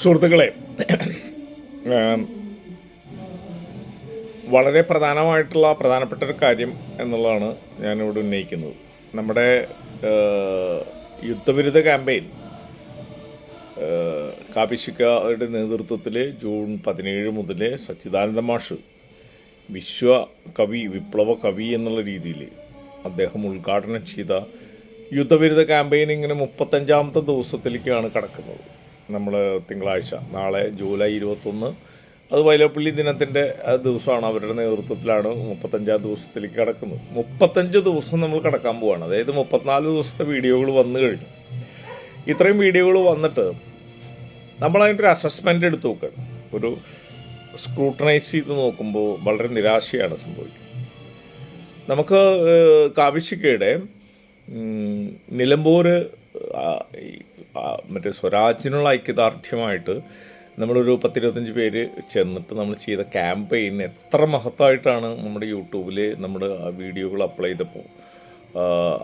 സുഹൃത്തുക്കളെ വളരെ പ്രധാനമായിട്ടുള്ള പ്രധാനപ്പെട്ട ഒരു കാര്യം എന്നുള്ളതാണ് ഞാനിവിടെ ഉന്നയിക്കുന്നത്. നമ്മുടെ യുദ്ധവിരുദ്ധ ക്യാമ്പയിൻ കാപിശിക്കയുടെ നേതൃത്വത്തിൽ ജൂൺ പതിനേഴ് മുതൽ സച്ചിദാനന്ദ മാഷ് വിശ്വ കവി വിപ്ലവ കവി എന്നുള്ള രീതിയിൽ അദ്ദേഹം ഉദ്ഘാടനം ചെയ്ത യുദ്ധവിരുദ്ധ ക്യാമ്പയിൻ ഇങ്ങനെ മുപ്പത്തഞ്ചാമത്തെ ദിവസത്തിലേക്കാണ് കടക്കുന്നത്. നമ്മൾ തിങ്കളാഴ്ച നാളെ ജൂലൈ ഇരുപത്തൊന്ന്. അത് വൈലപ്പള്ളി ദിനത്തിന്റെ ദിവസമാണ് അവരുടെ നേതൃത്വത്തിലാണ് മുപ്പത്തഞ്ചാം ദിവസത്തിലേക്ക് കടക്കുന്നത്. മുപ്പത്തഞ്ച് ദിവസം നമ്മൾ കടക്കാൻ പോവാണ്. അതായത് മുപ്പത്തിനാല് ദിവസത്തെ വീഡിയോകൾ വന്നു കഴിഞ്ഞു. ഇത്രയും വീഡിയോകൾ വന്നിട്ട് നമ്മളതിന്റെ ഒരു അസസ്മെന്റ് എടുത്ത് നോക്കുകയാണ് ഒരു സ്ക്രൂട്ടനൈസ് ചെയ്ത് നോക്കുമ്പോൾ വളരെ നിരാശയാണ് സംഭവിക്കുന്നത്. നമുക്ക് കാവിശിക്കയുടെ നിലമ്പൂർ മറ്റേ സ്വരാജിനുള്ള ഐക്യദാർഢ്യമായിട്ട് നമ്മളൊരു പത്തിരുപത്തഞ്ച് പേര് ചെന്നിട്ട് നമ്മൾ ചെയ്ത ക്യാമ്പയിൻ എത്ര മഹത്തായിട്ടാണ് നമ്മുടെ യൂട്യൂബിൽ നമ്മുടെ വീഡിയോകൾ അപ്ലൈ ചെയ്തപ്പോൾ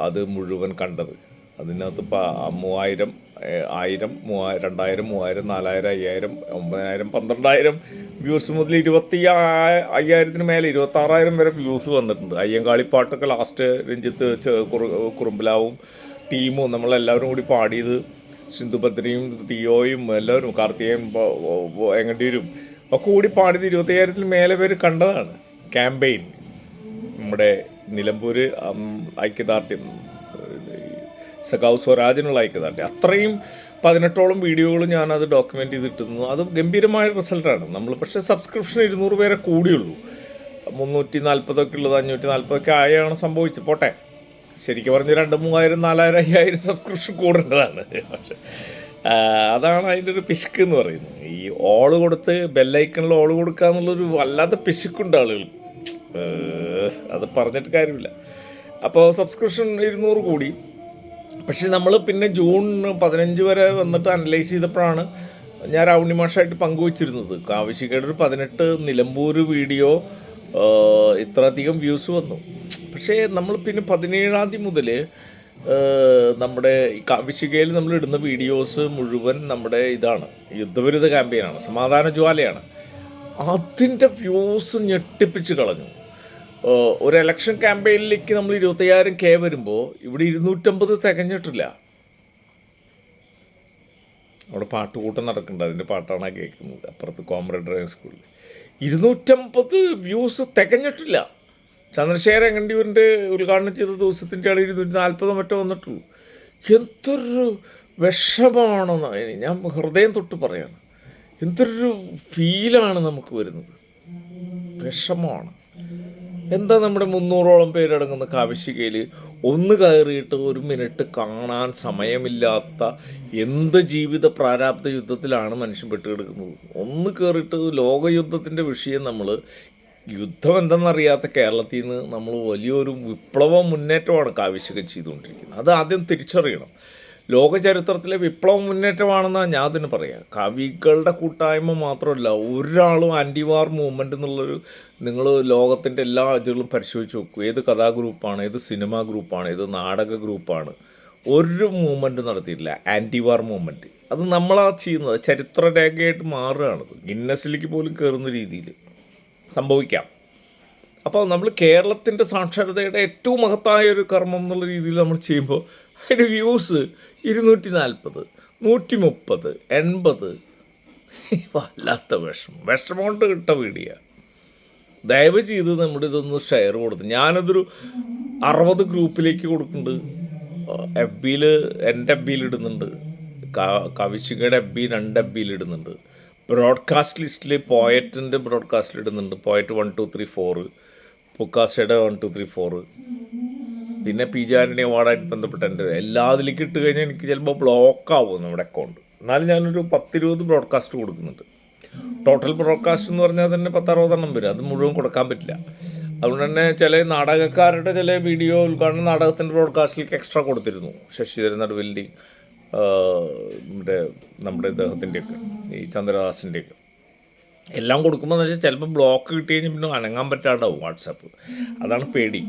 അത് മുഴുവൻ കണ്ടത്. അതിനകത്ത് മൂവായിരം ആയിരം മൂവായിരം രണ്ടായിരം മൂവായിരം നാലായിരം അയ്യായിരം ഒമ്പതിനായിരം പന്ത്രണ്ടായിരം വ്യൂസ് മുതൽ ഇരുപത്തി അയ്യായിരത്തിന് മേലെ ഇരുപത്തി ആറായിരം വരെ വ്യൂസ് വന്നിട്ടുണ്ട്. അയ്യങ്കാളിപ്പാട്ടൊക്കെ ലാസ്റ്റ് രഞ്ജിത്ത് കുറുമ്പലാവും കുറു- കുറുമ്പിലാവും ടീമും നമ്മളെല്ലാവരും കൂടി പാടിയത് സിന്ധുഭദ്രയും തിയോയും എല്ലാവരും കാർത്തികയും എങ്ങണ്ടീരും ഒക്കെ കൂടി പാടിയത് ഇരുപത്തയ്യായിരത്തിൽ മേലെ പേര് കണ്ടതാണ്. ക്യാമ്പയിൻ. നമ്മുടെ നിലമ്പൂർ ഐക്യദാർഢ്യം സഖാവ് സ്വരാജിനുള്ള ഐക്യദാർഢ്യം. അത്രയും പതിനെട്ടോളം വീഡിയോകൾ ഞാനത് ഡോക്യുമെന്റ് ചെയ്തിട്ടുന്നു അത് ഗംഭീരമായ റിസൾട്ടാണ്. നമ്മൾ പക്ഷേ സബ്സ്ക്രിപ്ഷൻ ഇരുന്നൂറ് പേരെ കൂടിയുള്ളൂ. മുന്നൂറ്റി നാൽപ്പതൊക്കെ ഉള്ളത് അഞ്ഞൂറ്റി നാൽപ്പതൊക്കെ ആയാണ് സംഭവിച്ചത്. പോട്ടെ. ശരിക്കും പറഞ്ഞ് രണ്ട് മൂവായിരം നാലായിരം അയ്യായിരം സബ്സ്ക്രിപ്ഷൻ കൂടേണ്ടതാണ്. പക്ഷേ അതാണ് അതിന്റെ ഒരു പിശുക്ക് എന്ന് പറയുന്നത്. ഈ ഓൾ കൊടുത്ത് ബെല്ലൈക്കണിൽ ഓൾ കൊടുക്കുക എന്നുള്ളൊരു വല്ലാത്ത പിശുക്കുണ്ട് ആളുകൾ. അത് പറഞ്ഞിട്ട് കാര്യമില്ല. അപ്പോൾ സബ്സ്ക്രിപ്ഷൻ ഇരുന്നൂറ് കൂടി. പക്ഷെ നമ്മൾ പിന്നെ ജൂൺ പതിനഞ്ച് വരെ വന്നിട്ട് അനലൈസ് ചെയ്തപ്പോഴാണ് ഞാൻ രാവണി മാഷായിട്ട് പങ്കുവച്ചിരുന്നത്. കാവശ്യക്കേട് ഒരു പതിനെട്ട് നിലമ്പൂർ വീഡിയോ ഇത്രയധികം വ്യൂസ് വന്നു. പക്ഷേ നമ്മൾ പിന്നെ പതിനേഴാം തീയതി മുതൽ നമ്മുടെ കാവിശികയിൽ നമ്മൾ ഇടുന്ന വീഡിയോസ് മുഴുവൻ നമ്മുടെ ഇതാണ് യുദ്ധവിരുദ്ധ ക്യാമ്പയിനാണ് സമാധാന ജ്വാലയാണ്. അതിന്റെ വ്യൂസ് ഞെട്ടിപ്പിച്ച് കളഞ്ഞു. ഒരു ഇലക്ഷൻ ക്യാമ്പയിനിലേക്ക് നമ്മൾ ഇരുപത്തയ്യായിരം കെ വരുമ്പോൾ ഇവിടെ ഇരുന്നൂറ്റമ്പത് തികഞ്ഞിട്ടില്ല. അവിടെ പാട്ടുകൂട്ടം നടക്കുന്നുണ്ട് അതിന്റെ പാട്ടാണ് കേൾക്കുന്നത് അപ്പുറത്ത് കോമ്രഡ് ഡ്രൈവിംഗ് സ്കൂളിൽ. ഇരുന്നൂറ്റമ്പത് വ്യൂസ് തികഞ്ഞിട്ടില്ല. ചന്ദ്രശേഖരൻ എങ്ങണ്ടിയൂരിന്റെ ഉദ്ഘാടനം ചെയ്ത ദിവസത്തിന്റെ ഇടയിൽ ഇരുന്നൂറ്റി നാൽപ്പതോ മറ്റോ വന്നിട്ടുള്ളൂ. എന്തൊരു വിഷമാണെന്ന് അതിന് ഞാൻ ഹൃദയം തൊട്ട് പറയാണ്. എന്തൊരു ഫീലാണ് നമുക്ക് വരുന്നത്. വിഷമമാണ് എന്താ നമ്മുടെ മുന്നൂറോളം പേരടങ്ങുന്ന കാവശ്യകയിൽ ഒന്ന് കയറിയിട്ട് ഒരു മിനിറ്റ് കാണാൻ സമയമില്ലാത്ത എന്ത് ജീവിത പ്രാരാബ്ധ യുദ്ധത്തിലാണ് മനുഷ്യൻ പെട്ടുകിടക്കുന്നത്? ഒന്ന് കയറിയിട്ട് ലോകയുദ്ധത്തിന്റെ വിഷയം നമ്മൾ യുദ്ധം എന്തെന്നറിയാത്ത കേരളത്തിൽ നിന്ന് നമ്മൾ വലിയൊരു വിപ്ലവ മുന്നേറ്റമാണ് കാവശ്യകം ചെയ്തുകൊണ്ടിരിക്കുന്നത്. അത് ആദ്യം തിരിച്ചറിയണം. ലോകചരിത്രത്തിലെ വിപ്ലവ മുന്നേറ്റമാണെന്നാണ് ഞാൻ അതിന് പറയാം. കവികളുടെ കൂട്ടായ്മ മാത്രമല്ല ഒരാളും ആന്റിവാർ മൂവ്മെന്റ് എന്നുള്ളൊരു നിങ്ങൾ ലോകത്തിന്റെ എല്ലാ ഇതുകളും പരിശോധിച്ച് നോക്കൂ. ഏത് കഥാഗ്രൂപ്പാണ് ഏത് സിനിമാ ഗ്രൂപ്പാണ് ഏത് നാടക ഗ്രൂപ്പാണ് ഒരു മൂവ്മെന്റ് നടത്തിയിട്ടില്ല. ആന്റിവാർ മൂവ്മെന്റ് അത് നമ്മളാ ചെയ്യുന്നത്. ചരിത്രരേഖയായിട്ട് മാറുകയാണത്. ഗിന്നസിലേക്ക് പോലും കയറുന്ന രീതിയിൽ സംഭവിക്കാം. അപ്പോൾ നമ്മൾ കേരളത്തിന്റെ സാക്ഷരതയുടെ ഏറ്റവും മഹത്തായ ഒരു കർമ്മം എന്നുള്ള രീതിയിൽ നമ്മൾ ചെയ്യുമ്പോൾ അതിന്റെ വ്യൂസ് ഇരുന്നൂറ്റി നാൽപ്പത് നൂറ്റി മുപ്പത് എൺപത്. വല്ലാത്ത വിഷമം. വിഷമം കൊണ്ട് കിട്ട വീടിയ ദയവ് ചെയ്ത് നമ്മുടെ ഇതൊന്ന് ഷെയർ കൊടുത്തു. ഞാനതൊരു അറുപത് ഗ്രൂപ്പിലേക്ക് കൊടുക്കുന്നുണ്ട്. എഫ് ബിയിൽ എന്റെ എഫ് ബിയിൽ ഇടുന്നുണ്ട്. കവിശികയുടെ എഫ് ബി രണ്ട് എഫ് ബിയിൽ ഇടുന്നുണ്ട്. ബ്രോഡ്കാസ്റ്റ് ലിസ്റ്റിൽ പോയറ്റിന്റെ ബ്രോഡ്കാസ്റ്റിൽ ഇടുന്നുണ്ട്. Poet one two three four പൊക്കാസ്റ്റയുടെ one two three four പിന്നെ പി ജെ ആന്റണി അവാർഡായിട്ട് ബന്ധപ്പെട്ട എന്റെ എല്ലാ അതിലേക്ക് ഇട്ട് കഴിഞ്ഞാൽ എനിക്ക് ചിലപ്പോൾ ബ്ലോക്ക് ആവും നമ്മുടെ അക്കൗണ്ട് എന്നാലും ഞാനൊരു പത്തിരുപത് ബ്രോഡ്കാസ്റ്റ് കൊടുക്കുന്നുണ്ട്. ടോട്ടൽ ബ്രോഡ്കാസ്റ്റ് എന്ന് പറഞ്ഞാൽ തന്നെ പത്തറുപതെണ്ണം വരും. അത് മുഴുവൻ കൊടുക്കാൻ പറ്റില്ല. അതുകൊണ്ട് തന്നെ ചില നാടകക്കാരുടെ ചില വീഡിയോ ഉദ്ഘാടന നാടകത്തിന്റെ ബ്രോഡ്കാസ്റ്റിലേക്ക് എക്സ്ട്രാ കൊടുത്തിരുന്നു. ശശിധരൻ നടുവിന്റെയും മറ്റേ നമ്മുടെ ഇദ്ദേഹത്തിന്റെയൊക്കെ ഈ ചന്ദ്രദാസിന്റെയൊക്കെ. എല്ലാം കൊടുക്കുമ്പോൾ എന്ന് വെച്ചാൽ ചിലപ്പോൾ ബ്ലോക്ക് കിട്ടി കഴിഞ്ഞാൽ പിന്നെ അനങ്ങാൻ പറ്റാണ്ടാവും വാട്സാപ്പ്. അതാണ് പേടി.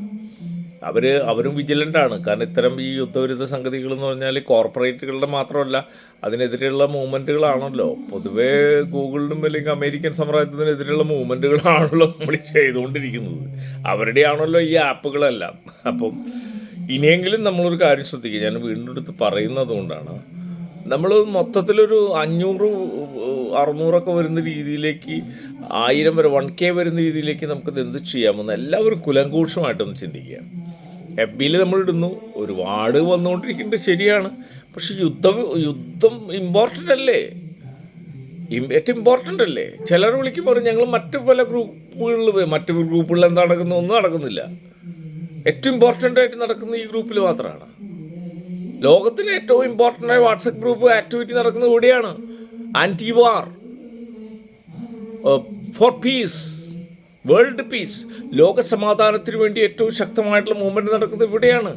അവർ അവരും വിജിലന്റ് ആണ്. കാരണം ഇത്തരം ഈ യുദ്ധവിരുദ്ധ സംഗതികൾ എന്ന് പറഞ്ഞാൽ കോർപ്പറേറ്റുകളുടെ മാത്രമല്ല അതിനെതിരെയുള്ള മൂവ്മെന്റുകളാണല്ലോ പൊതുവേ ഗൂഗിളിനും അല്ലെങ്കിൽ അമേരിക്കൻ സാമ്രാജ്യത്തിനെതിരെയുള്ള മൂവ്മെന്റുകളാണല്ലോ നമ്മൾ ചെയ്തുകൊണ്ടിരിക്കുന്നത്. അവരുടെയാണല്ലോ ഈ ആപ്പുകളെല്ലാം. അപ്പം ഇനിയെങ്കിലും നമ്മളൊരു കാര്യം ശ്രദ്ധിക്കുക. ഞാൻ വീണ്ടും എടുത്ത് പറയുന്നത് കൊണ്ടാണ്. നമ്മൾ മൊത്തത്തിലൊരു അഞ്ഞൂറ് അറുന്നൂറൊക്കെ വരുന്ന രീതിയിലേക്ക് ആയിരം വരെ വൺ കെ വരുന്ന രീതിയിലേക്ക് നമുക്കിത് എന്ത് ചെയ്യാമെന്ന് എല്ലാവരും കുലങ്കൂഷമായിട്ടൊന്ന് ചിന്തിക്കുക. എഫ് ബിയിൽ നമ്മൾ ഇടുന്നു. ഒരുപാട് വന്നുകൊണ്ടിരിക്കുന്നുണ്ട്. ശരിയാണ്. പക്ഷെ യുദ്ധം യുദ്ധം ഇമ്പോർട്ടന്റ് അല്ലേ? ഏറ്റവും ഇമ്പോർട്ടന്റ് അല്ലേ? ചിലർ വിളിക്കുമ്പോൾ ഞങ്ങൾ മറ്റു പല ഗ്രൂപ്പുകളിൽ മറ്റു ഗ്രൂപ്പുകളിൽ എന്താ നടക്കുന്നു ഒന്നും നടക്കുന്നില്ല. ഏറ്റവും ഇമ്പോർട്ടന്റ് ആയിട്ട് നടക്കുന്ന ഈ ഗ്രൂപ്പിൽ മാത്രമാണ്. ലോകത്തിൽ ഏറ്റവും ഇമ്പോർട്ടന്റ് ആയ വാട്സപ്പ് ഗ്രൂപ്പ് ആക്ടിവിറ്റി നടക്കുന്നത് ഇവിടെയാണ്. Anti war for peace world peace ലോക സമാധാനത്തിന് വേണ്ടി ഏറ്റവും ശക്തമായിട്ടുള്ള മൂവ്മെന്റ് നടക്കുന്നത് ഇവിടെയാണ്.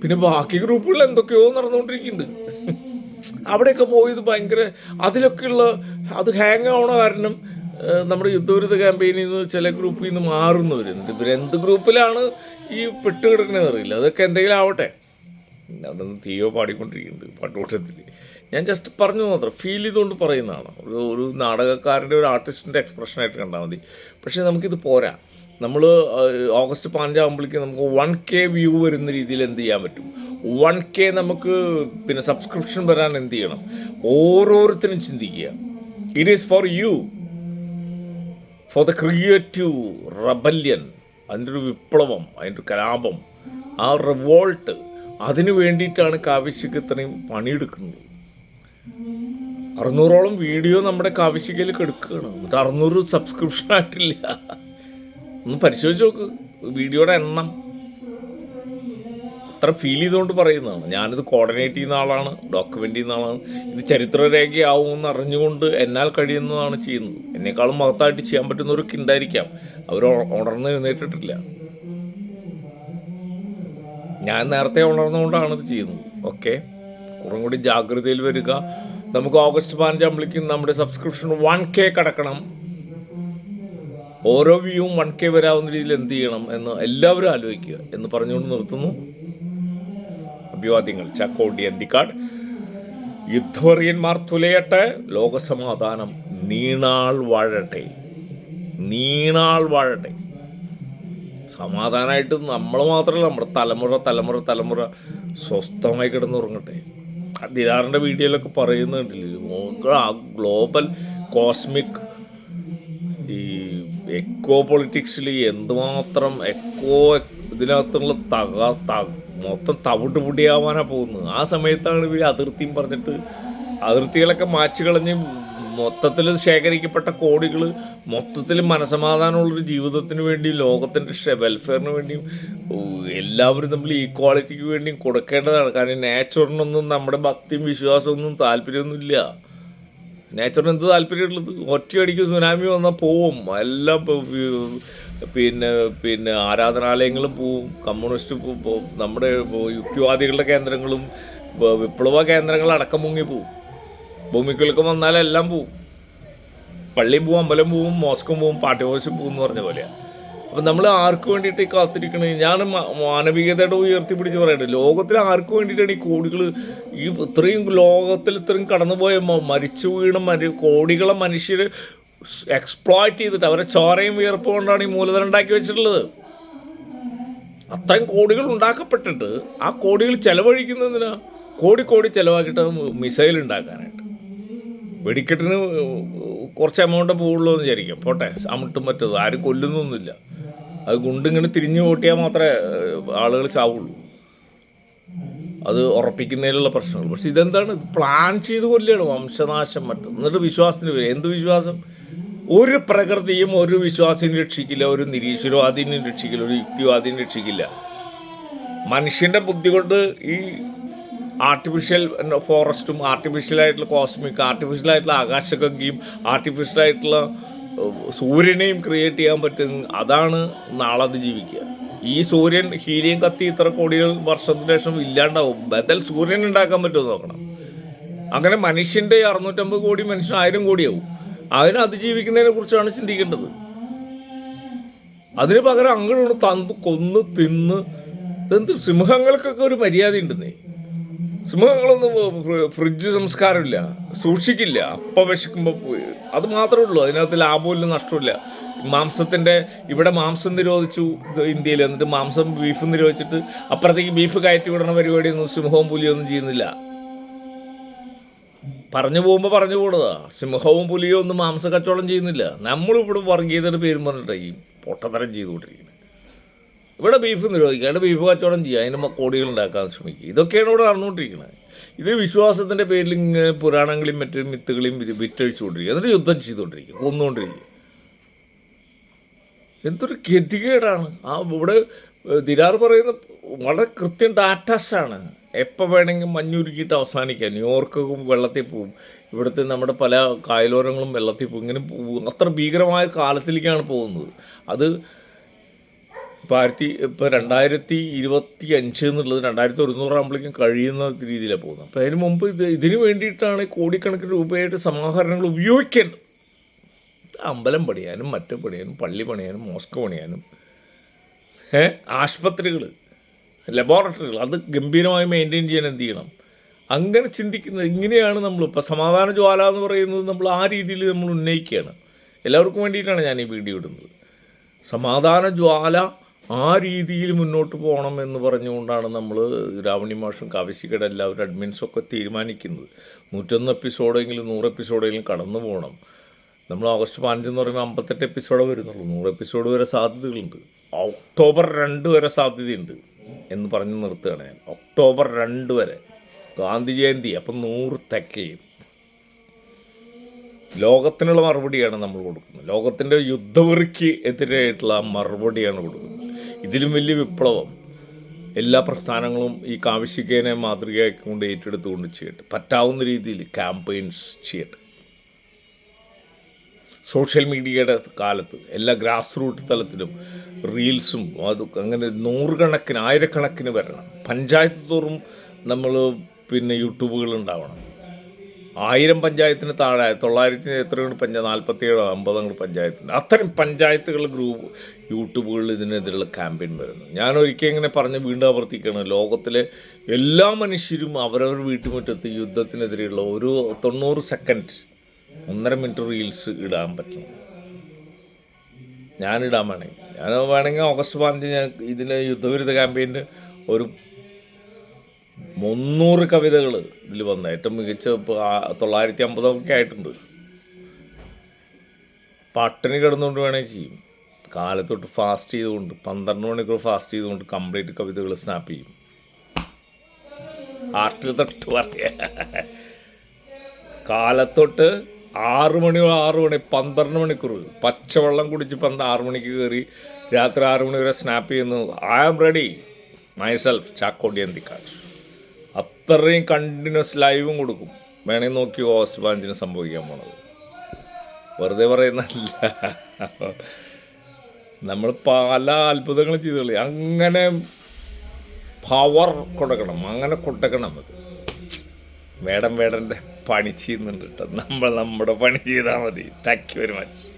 പിന്നെ ബാക്കി ഗ്രൂപ്പുകൾ എന്തൊക്കെയോ നടന്നുകൊണ്ടിരിക്കുന്നുണ്ട്. അവിടെയൊക്കെ പോയത് ഭയങ്കര അതിലൊക്കെയുള്ള അത് ഹാങ് ആവണ കാരണം നമ്മുടെ യുദ്ധവിരുദ്ധ ക്യാമ്പയിനിൽ നിന്ന് ചില ഗ്രൂപ്പിൽ നിന്ന് ഇവർ എന്ത് ഗ്രൂപ്പിലാണ് ഈ പെട്ടുകിടക്കണതെന്ന് അറിയില്ല അതൊക്കെ എന്തെങ്കിലും ആവട്ടെ. അവിടെ നിന്ന് തീയോ പാടിക്കൊണ്ടിരിക്കുന്നുണ്ട് പട്ടോട്ടത്തിൽ ഞാൻ ജസ്റ്റ് പറഞ്ഞു മാത്രം. ഫീൽ ചെയ്തുകൊണ്ട് പറയുന്നതാണ്. ഒരു ഒരു നാടകക്കാരന്റെ ഒരു ആർട്ടിസ്റ്റിന്റെ എക്സ്പ്രഷനായിട്ട് കണ്ടാൽ മതി. പക്ഷേ നമുക്കിത് പോരാ. നമ്മൾ ഓഗസ്റ്റ് പതിനഞ്ചാകുമ്പോഴേക്കും നമുക്ക് വൺ കെ വ്യൂ വരുന്ന രീതിയിൽ എന്ത് ചെയ്യാൻ പറ്റും? വൺ കെ നമുക്ക് പിന്നെ സബ്സ്ക്രിപ്ഷൻ വരാൻ എന്ത് ചെയ്യണം? ഓരോരുത്തരും ചിന്തിക്കുക. It is for you for the creative rebellion അതിന്റെ ഒരു വിപ്ലവം അതിന്റെ ഒരു കലാപം ആ റിവോൾട്ട് അതിനു വേണ്ടിയിട്ടാണ് കാവ്യശിക്ക് ഇത്രയും പണിയെടുക്കുന്നത്. അറുന്നൂറോളം വീഡിയോ നമ്മുടെ കാവ്യശികയിൽ കെടുക്കുകയാണ്. എന്നിട്ട് അറുന്നൂറ് സബ്സ്ക്രിപ്ഷൻ ആയിട്ടില്ല. ഒന്ന് പരിശോധിച്ച് നോക്ക്. വീഡിയോയുടെ എണ്ണം. അത്ര ഫീൽ ചെയ്തുകൊണ്ട് പറയുന്നതാണ്. ഞാനിത് കോർഡിനേറ്റ് ചെയ്യുന്ന ആളാണ് ഡോക്യുമെന്റ് ചെയ്യുന്ന ആളാണ്. ഇത് ചരിത്രരേഖയാവുമെന്ന് അറിഞ്ഞുകൊണ്ട് എന്നാൽ കഴിയുന്നതാണ് ചെയ്യുന്നത്. എന്നെക്കാളും മഹത്തായിട്ട് ചെയ്യാൻ പറ്റുന്നവരൊക്കെ ഉണ്ടായിരിക്കാം. അവർ ഉണർന്ന് എഴുന്നേറ്റിട്ടില്ല. ഞാൻ നേരത്തെ ഉണർന്നുകൊണ്ടാണ് ഇത് ചെയ്യുന്നത്. ഓക്കെ കുറേ കൂടി ജാഗ്രതയിൽ വരിക. നമുക്ക് ഓഗസ്റ്റ് പതിനഞ്ചാകുമ്പോഴേക്കും നമ്മുടെ സബ്സ്ക്രിപ്ഷൻ വൺ കെ കടക്കണം. ഓരോ വ്യൂവും വൺ കെ വരാവുന്ന രീതിയിൽ എന്ത് ചെയ്യണം എന്ന് എല്ലാവരും ആലോചിക്കുക എന്ന് പറഞ്ഞുകൊണ്ട് നിർത്തുന്നു. അഭിവാദ്യങ്ങൾ. ചാക്കോടി അന്തിക്കാട്. യുദ്ധവറിയന്മാർ തുലയട്ടെ ലോകസമാധാനം നീണാൾ വാഴട്ടെ. നീണാൾ വാഴട്ടെ. സമാധാനമായിട്ട് നമ്മൾ മാത്രമല്ല നമ്മുടെ തലമുറ തലമുറ തലമുറ സ്വസ്ഥമായി കിടന്നുറങ്ങട്ടെ. ദിനാറിന്റെ വീഡിയോയിലൊക്കെ പറയുന്നുണ്ടല്ലോ ആ ഗ്ലോബൽ കോസ്മിക് ഈ എക്കോ പൊളിറ്റിക്സിൽ എന്തുമാത്രം എക്കോ ഇതിനകത്തുള്ള തക മൊത്തം തവിട്ട് പൊടിയാവാനാ പോകുന്നത്. ആ സമയത്താണ് ഇവർ അതിർത്തിയും പറഞ്ഞിട്ട് അതിർത്തികളൊക്കെ മാറ്റി കളഞ്ഞ് മൊത്തത്തിൽ ശേഖരിക്കപ്പെട്ട കോടികൾ മൊത്തത്തിൽ മനസമാധാനമുള്ളൊരു ജീവിതത്തിന് വേണ്ടിയും ലോകത്തിന്റെ വെൽഫെയറിന് വേണ്ടിയും എല്ലാവരും നമ്മൾ ഈക്വാളിറ്റിക്ക് വേണ്ടിയും കൊടുക്കേണ്ടതാണ്. കാരണം നേച്ചറിനൊന്നും നമ്മുടെ ഭക്തിയും വിശ്വാസമൊന്നും താല്പര്യമൊന്നുമില്ല. നേച്ചറിന് എന്ത് താല്പര്യമുള്ളത്? ഒറ്റയടിക്ക് സുനാമി വന്നാൽ പോവും. എല്ലാം പിന്നെ പിന്നെ ആരാധനാലയങ്ങളും പോവും കമ്മ്യൂണിസ്റ്റ് നമ്മുടെ യുക്തിവാദികളുടെ കേന്ദ്രങ്ങളും വിപ്ലവ കേന്ദ്രങ്ങൾ അടക്കം മുങ്ങി പോവും. ഭൂമിക്കുലക്കം വന്നാലെല്ലാം പോവും. പള്ളിയും പോവും അമ്പലം പോവും മോസ്കും പോവും പാഠ്യകോശം പോവും എന്ന് പറഞ്ഞ പോലെയാണ് അപ്പം നമ്മൾ ആർക്ക് വേണ്ടിയിട്ട് കാത്തിരിക്കണേ? ഞാൻ മാനവികതയുടെ ഉയർത്തി ഉയർത്തിപ്പിടിച്ച് പറയട്ടെ. ലോകത്തിൽ ആർക്ക് വേണ്ടിയിട്ടാണ് ഈ കോടികൾ ഈ ഇത്രയും ലോകത്തിൽ ഇത്രയും കടന്നുപോയ മരിച്ചു വീണ മരി കോടികളെ മനുഷ്യർ എക്സ്പ്ലോയിറ്റ് ചെയ്തിട്ട് അവരെ ചോരയും വിയർപ്പും കൊണ്ടാണ് ഈ മൂലധനം ഉണ്ടാക്കി വെച്ചിട്ടുള്ളത്. അത്രയും കോടികൾ ഉണ്ടാക്കപ്പെട്ടിട്ട് ആ കോടികൾ ചെലവഴിക്കുന്നതിനാ കോടി കോടി ചെലവാക്കിയിട്ട് മിസൈൽ ഉണ്ടാക്കാനായിട്ട്. വെടിക്കെട്ടിന് കുറച്ച് എമൗണ്ട് പോകുള്ളൂ എന്ന് വിചാരിക്കാം. പോട്ടെ അമിട്ടും മറ്റത്. ആരും കൊല്ലുന്നൊന്നുമില്ല. അത് ഗുണ്ടിങ്ങനെ തിരിഞ്ഞു ഓട്ടിയാൽ മാത്രമേ ആളുകൾ ചാവുള്ളൂ. അത് ഉറപ്പിക്കുന്നതിലുള്ള പ്രശ്നങ്ങൾ. പക്ഷെ ഇതെന്താണ്? പ്ലാൻ ചെയ്ത് കൊല്ലുകയാണ് വംശനാശം മറ്റും. എന്നിട്ട് വിശ്വാസത്തിന് പേര് എന്ത് വിശ്വാസം? ഒരു പ്രകൃതിയും ഒരു വിശ്വാസിനും രക്ഷിക്കില്ല ഒരു നിരീശ്വരവാദിനും രക്ഷിക്കില്ല ഒരു യുക്തിവാദിനും രക്ഷിക്കില്ല. മനുഷ്യന്റെ ബുദ്ധി കൊണ്ട് ഈ ആർട്ടിഫിഷ്യൽ ഫോറസ്റ്റും ആർട്ടിഫിഷ്യലായിട്ടുള്ള കോസ്മിക് ആർട്ടിഫിഷ്യലായിട്ടുള്ള ആകാശഗംഗയും ആർട്ടിഫിഷ്യൽ ആയിട്ടുള്ള സൂര്യനെയും ക്രിയേറ്റ് ചെയ്യാൻ പറ്റും അതാണ് നാളെ ജീവിക്കുക. ഈ സൂര്യൻ ഹീലിയം കത്തി ഇത്ര കോടികൾ വർഷത്തിന് ശേഷം ഇല്ലാണ്ടാവും. ബദൽ സൂര്യൻ ഉണ്ടാക്കാൻ പറ്റുമോ നോക്കണം. അങ്ങനെ മനുഷ്യന്റെ അറുന്നൂറ്റമ്പത് കോടി മനുഷ്യൻ ആയിരം കോടിയാവും. അതിനെ അതിജീവിക്കുന്നതിനെ കുറിച്ചാണ് ചിന്തിക്കേണ്ടത്. അതിന് പകരം അങ്ങനെയുള്ള തന്ന് കൊന്ന് തിന്ന് ഇതെന്ത് സിംഹങ്ങൾക്കൊക്കെ ഒരു മര്യാദ ഉണ്ടെന്നേ സിംഹങ്ങളൊന്നും ഫ്രി- ഫ്രിഡ്ജ് സംസ്കാരമില്ല സൂക്ഷിക്കില്ല അപ്പം വിശക്കുമ്പോൾ അത് മാത്രമേ ഉള്ളൂ അതിനകത്ത് ലാഭമില്ല നഷ്ടമില്ല മാംസത്തിന്റെ ഇവിടെ മാംസം നിരോധിച്ചു ഇന്ത്യയിൽ എന്നിട്ട് മാംസം ബീഫ് നിരോധിച്ചിട്ട് അപ്പുറത്തേക്ക് ബീഫ് കയറ്റി വിടണ പരിപാടിയൊന്നും സിംഹവും പുലിയൊന്നും ചെയ്യുന്നില്ല. പറഞ്ഞു പോകുമ്പോൾ പറഞ്ഞു പോണതാ സിംഹവും പുലിയോ ഒന്നും മാംസ കച്ചവടം ചെയ്യുന്നില്ല. നമ്മളിവിടെ വർഗീയതയുടെ പേരും പറഞ്ഞിട്ട് ഈ പൊട്ടത്തരം ചെയ്തുകൊണ്ടിരിക്കുന്നത്. ഇവിടെ ബീഫ് നിരോധിക്കുക ഇവിടെ ബീഫ് കച്ചവടം ചെയ്യുക അതിന് കോടികൾ ഉണ്ടാക്കാൻ ശ്രമിക്കുക. ഇതൊക്കെയാണ് ഇവിടെ നടന്നുകൊണ്ടിരിക്കുന്നത്. ഇത് വിശ്വാസത്തിന്റെ പേരിൽ ഇങ്ങനെ പുരാണങ്ങളെയും മറ്റു മിത്തുകളെയും വിറ്റഴിച്ചുകൊണ്ടിരിക്കുക. എന്നിട്ട് യുദ്ധം ചെയ്തുകൊണ്ടിരിക്കുക കൊന്നുകൊണ്ടിരിക്കുക. എന്തൊരു ഗതികേടാണ്. ആ ഇവിടെ ദിരാർ പറയുന്ന വളരെ കൃത്യം ഡാറ്റാസാണ്. എപ്പോൾ വേണമെങ്കിൽ മഞ്ഞുരുക്കിയിട്ട് അവസാനിക്കാം. ന്യൂയോർക്കും വെള്ളത്തിൽ പോവും. ഇവിടുത്തെ നമ്മുടെ പല കായലോരങ്ങളും വെള്ളത്തിൽ പോകും ഇങ്ങനെ പോകും അത്ര ഭീകരമായ കാലത്തിലേക്കാണ് പോകുന്നത്. അത് ഇപ്പോൾ ആയിരത്തി ഇപ്പോൾ രണ്ടായിരത്തി ഇരുപത്തി അഞ്ച് എന്നുള്ളത് രണ്ടായിരത്തി ഒരുന്നൂറാകുമ്പോഴേക്കും കഴിയുന്ന രീതിയിലാണ് പോകുന്നത്. അപ്പോൾ അതിന് മുമ്പ് ഇത് ഇതിന് വേണ്ടിയിട്ടാണ് കോടിക്കണക്കിന് രൂപയായിട്ട് സമാഹരണങ്ങൾ ഉപയോഗിക്കേണ്ടത്. അമ്പലം പണിയാനും മറ്റു പണിയാനും പള്ളി പണിയാനും മോസ്ക് പണിയാനും ആശുപത്രികൾ ലബോറട്ടറികൾ അത് ഗംഭീരമായി മെയിന്റെയിൻ ചെയ്യാൻ എന്ത് ചെയ്യണം? അങ്ങനെ ചിന്തിക്കുന്നത് ഇങ്ങനെയാണ് നമ്മൾ ഇപ്പോൾ സമാധാന ജ്വാല എന്ന് പറയുന്നത് നമ്മൾ ആ രീതിയിൽ നമ്മൾ ഉന്നയിക്കുകയാണ്. എല്ലാവർക്കും വേണ്ടിയിട്ടാണ് ഞാൻ ഈ വീഡിയോ ഇടുന്നത്. സമാധാന ജ്വാല ആ രീതിയിൽ മുന്നോട്ട് പോകണം എന്ന് പറഞ്ഞുകൊണ്ടാണ് നമ്മൾ രാവണി മാഷും കാവശ്യക്കട എല്ലാവരും അഡ്മിൻസൊക്കെ തീരുമാനിക്കുന്നത്. നൂറ്റൊന്ന് എപ്പിസോഡെങ്കിലും നൂറ് എപ്പിസോഡെങ്കിലും കടന്നു പോകണം. നമ്മൾ ഓഗസ്റ്റ് പതിനഞ്ചെന്ന് പറയുമ്പോൾ അമ്പത്തെട്ട് എപ്പിസോഡേ വരുന്നുള്ളൂ. നൂറ് എപ്പിസോഡ് വരെ സാധ്യതകളുണ്ട്. ഒക്ടോബർ രണ്ട് വരെ സാധ്യതയുണ്ട്. എന്ന് പറഞ്ഞ് നിർത്തുകയാണ് ഞാൻ. ഒക്ടോബർ രണ്ട് വരെ. ഗാന്ധി ജയന്തി അപ്പം നൂറ് തെക്കയും ലോകത്തിനുള്ള മറുപടിയാണ് നമ്മൾ കൊടുക്കുന്നത്. ലോകത്തിന്റെ യുദ്ധവെറിക്ക് എതിരായിട്ടുള്ള മറുപടിയാണ് കൊടുക്കുന്നത്. ഇതിലും വലിയ വിപ്ലവം. എല്ലാ പ്രസ്ഥാനങ്ങളും ഈ കാവശ്യക്കേനെ മാതൃകയാക്കിക്കൊണ്ട് ഏറ്റെടുത്തുകൊണ്ട് ചെയ്യട്ടെ. പറ്റാവുന്ന രീതിയിൽ ക്യാമ്പയിൻസ് ചെയ്യട്ടെ. സോഷ്യൽ മീഡിയയുടെ കാലത്ത് എല്ലാ ഗ്രാസ് റൂട്ട് തലത്തിലും റീൽസും അത് അങ്ങനെ നൂറുകണക്കിന് ആയിരക്കണക്കിന് വരണം. പഞ്ചായത്ത് തോറും നമ്മൾ പിന്നെ യൂട്യൂബുകൾ ഉണ്ടാവണം. ആയിരം പഞ്ചായത്തിന് താഴെ തൊള്ളായിരത്തി എത്രയാണ് പഞ്ചായത്ത് നാൽപ്പത്തിയേഴോ അമ്പതങ്ങൾ പഞ്ചായത്തിന് അത്തരം പഞ്ചായത്തുകൾ ഗ്രൂപ്പ് യൂട്യൂബുകളിൽ ഇതിനെതിരെയുള്ള ക്യാമ്പയിൻ വരുന്നു. ഞാൻ ഒരിക്കൽ ഇങ്ങനെ പറഞ്ഞ് വീണ്ടും ആവർത്തിക്കുകയാണ്. ലോകത്തിലെ എല്ലാ മനുഷ്യരും അവരവർ വീട്ടുമുറ്റത്ത് യുദ്ധത്തിനെതിരെയുള്ള ഒരു തൊണ്ണൂറ് സെക്കൻഡ് ഒന്നര മിനിറ്റ് റീൽസ് ഇടാൻ പറ്റും. ഞാനിടാൻ വേണമെങ്കിൽ. ഞാൻ വേണമെങ്കിൽ ഓഗസ്റ്റ് പതിനഞ്ച് ഞാൻ ഇതിന് യുദ്ധവിരുദ്ധ ക്യാമ്പയിന്റെ ഒരു മുന്നൂറ് കവിതകൾ ഇതിൽ വന്ന. ഏറ്റവും മികച്ച ഇപ്പോൾ തൊള്ളായിരത്തി അമ്പതൊക്കെ ആയിട്ടുണ്ട്. പട്ടിണി കിടന്നുകൊണ്ട് വേണമെങ്കിൽ ചെയ്യും. കാലത്തൊട്ട് ഫാസ്റ്റ് ചെയ്തുകൊണ്ട് പന്ത്രണ്ട് മണിക്കൂർ ഫാസ്റ്റ് ചെയ്തുകൊണ്ട് കംപ്ലീറ്റ് കവിതകൾ സ്നാപ്പ് ചെയ്യും. ആർട്ടിൽ തൊട്ട് പറയാ. കാലത്തൊട്ട് ആറ് മണി ആറ് മണി പന്ത്രണ്ട് മണിക്കൂർ. പച്ചവെള്ളം കുടിച്ച് പന്ത് ആറ് മണിക്ക് കയറി? രാത്രി ആറ് മണി വരെ സ്നാപ്പ് ചെയ്യുന്നു. ഐ ആം റെഡി മൈസെൽഫ് ചാക്കോടി എന്തിക്കാട് അത്രയും കണ്ടിന്യൂസ് ലൈവും കൊടുക്കും. വേണമെങ്കിൽ നോക്കി ഓഗസ്റ്റ് പതിനഞ്ചിന് സംഭവിക്കാൻ പോണത്. വെറുതെ പറയുന്നല്ല നമ്മൾ പല അത്ഭുതങ്ങളും ചെയ്തു അങ്ങനെ പവർ കൊടുക്കണം. അങ്ങനെ കൊടുക്കണം അത് വേടം മേഡന്റെ പണി ചെയ്യുന്നുണ്ട് കേട്ടോ. നമ്മൾ നമ്മുടെ പണി ചെയ്താൽ മതി. Thank you very much